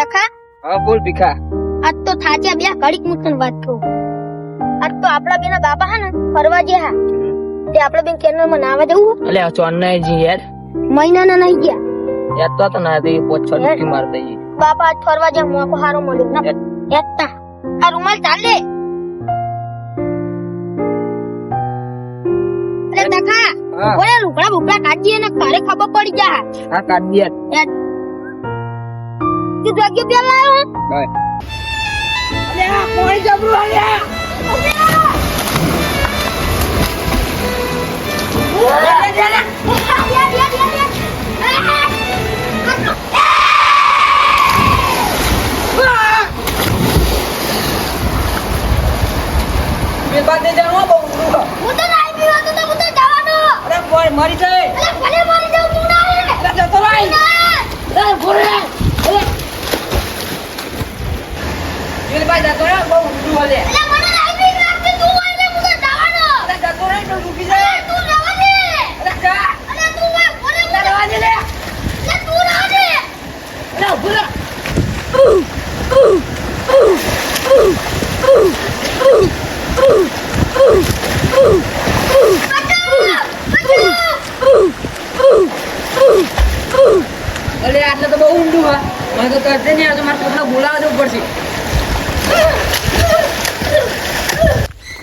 સખા હા બોલ ભીખા. આજ તો થાચ્યા બે ઘડીક મુકન વાત કહું. આજ તો આપડા બેના બાપા હા ને ફરવા ગયા હા. તે આપડા બેન કેનલમાં નાવા જવું એટલે આ ચોન્નાઈ જી યાર. મહિનાના નહીં ગયા. યાર તો તો ના દે પોચ છ ડૂબકી માર દઈ બાપા આજ ફરવા જ્યાં મોકો હારો મળ્યો ના એકતા આ રૂમાલ ચાલે. અરે સખા હા. ઓરે લુગડા બુગડા કાઢીએ ને તારે ખબર પડી જા હા. કાઢ દે તું જગ્યા બહુ ઊંડું હું તો નાઈ પીવો તો તો હું તો જવાનો અરે બોય મરી જાય અરે ભલે મારી જાઉં તું ના રે જતો રહી અરે બાદ જતો રહે બહુ ઊંડું હલે અરે મને પી રાખતી તું એટલે હું. તો જવાનો અરે જતો રહે તો ડૂબી જાય તું રવા દે અરે જા અરે તું હોય ભલે અરે રવા દે લે તું આટલે તો બહુ ઊંડું હા મને તો નહીં આવતો. મારે કોકને બોલાવવા જવું પડશે.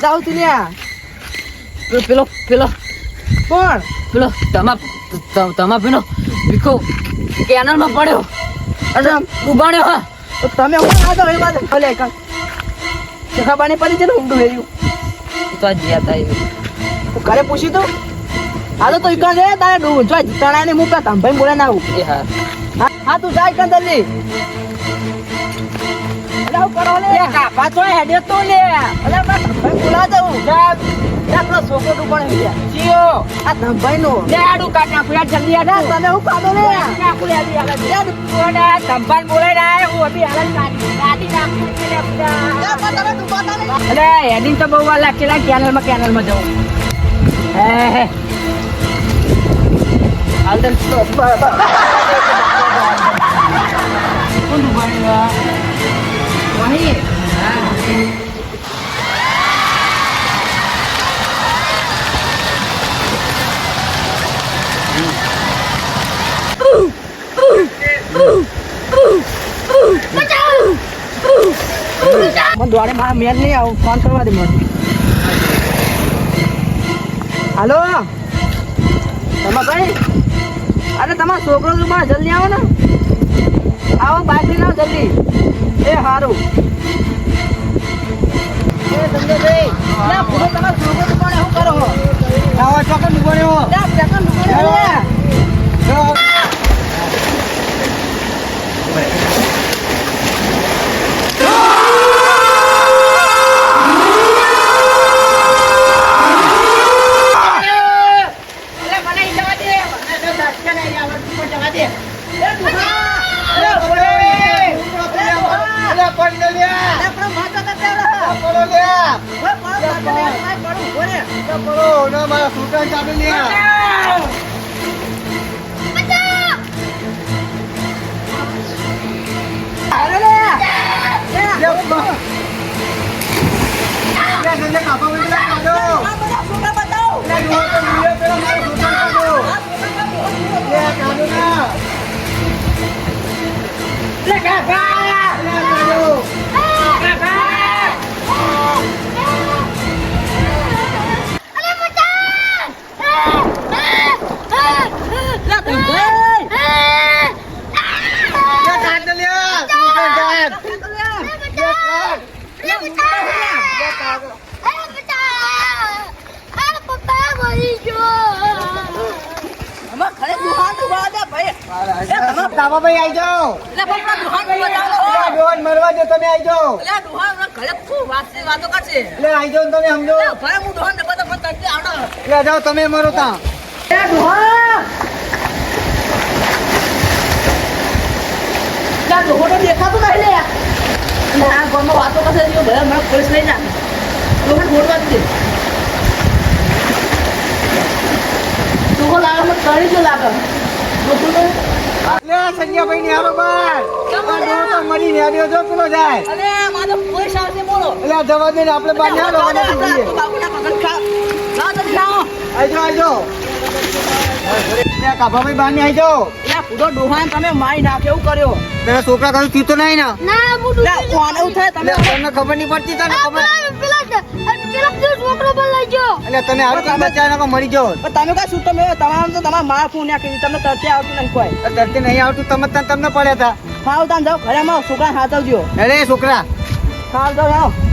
જાઉં તું લ્યા પેલો પેલો કોણ પેલો તમા તમા પેલો ભીખો કેનલમાં પડ્યો અને ઉભાણ્યો હા તો તમે હું આ તો એ બાજુ ભલે કર ખબર નહીં પડી છે ને ઊંડું હેર્યું તો જ્યાં તા ઘરે પૂછ્યું તું હાલો તો ઈકણ રે તારે ડૂ જો તણા ને મુકા તાંભાઈ બોલે ના આવું હા હા હા તું જાય કન જલ્દી અરે હું કરો લે. કાપા તો હેડે તો લે. મારા તાંભાઈ બોલા દઉં છોકરો તું પણ જીઓ. આ તાંભાઈ નો લે આડું કાઢ નાખું યાર જલ્દી યાર તને હું કાઢો લે? નાખું યાર યાર યાર સંભાળ બોલે ના હું અભી હાલ કાઢી નાખું એટલે તમે હેડિંગ તો બહુ વાર લાગશે. લા જવું હે હાલ તો કોણ મને દોડે મારા મેન નહીં આવું. ફોન કરવા દે મને. હાલો? તમે ભાઈ અરે તમારો છોકરો તો બહાર જલ્દી આવો ને. આવો બાઇક લઈને જલ્દી. એ સારું એ સંજયભાઈ ના ફોટો તમારો સુરત પણ શું કરો આવા રે. અરે હતા, ભાઈ. આવી જાઓ હતા. મરવા દો તમે આવી જાઓ? એટલે આવી જાઓ તમે સમજો. એટલે જાઓ તમે મરો તા દેખાતું નહીં આ ઘરમાં વાતો કરશે, જો ભાઈ, હમણાં પોલીસ લઈ નાખે. દુહાન ફોડવા જ દે. લાગે, જો લાગે. લે સંજયભાઈ ની હારો બાર. આ તો મરી ને આવ્યો જો પેલો જાય. અરે મારો પોલીસ આવશે બોલો. એટલે જવા દે આપણે બહાર ના લો અને તું જઈએ. બાપુના પગલ ખા ના તો ખાઓ આઈ જાઓ કાભાભાઈ એલા કૂદો ડોહાન તમે મારી નાખે એવું કર્યો. તારા છોકરા કશું થયું તો નહીં ને? ના હું થાય તમે તમને ખબર નહીં પડતી તને ખબર તમે હારું કામ મરી જાઓ. પણ તમે કા છૂટો તમામ તો તમારા મા ફોન નાખી તમને તરતે આવતું નહીં કોઈ. ધરતી નહીં આવતું તમે તને તમને પડ્યા હતા. ખાવ તાન જાઓ ઘરે માં છોકરા હાથવજો અરે છોકરા. ખાવ જાઓ જાઓ.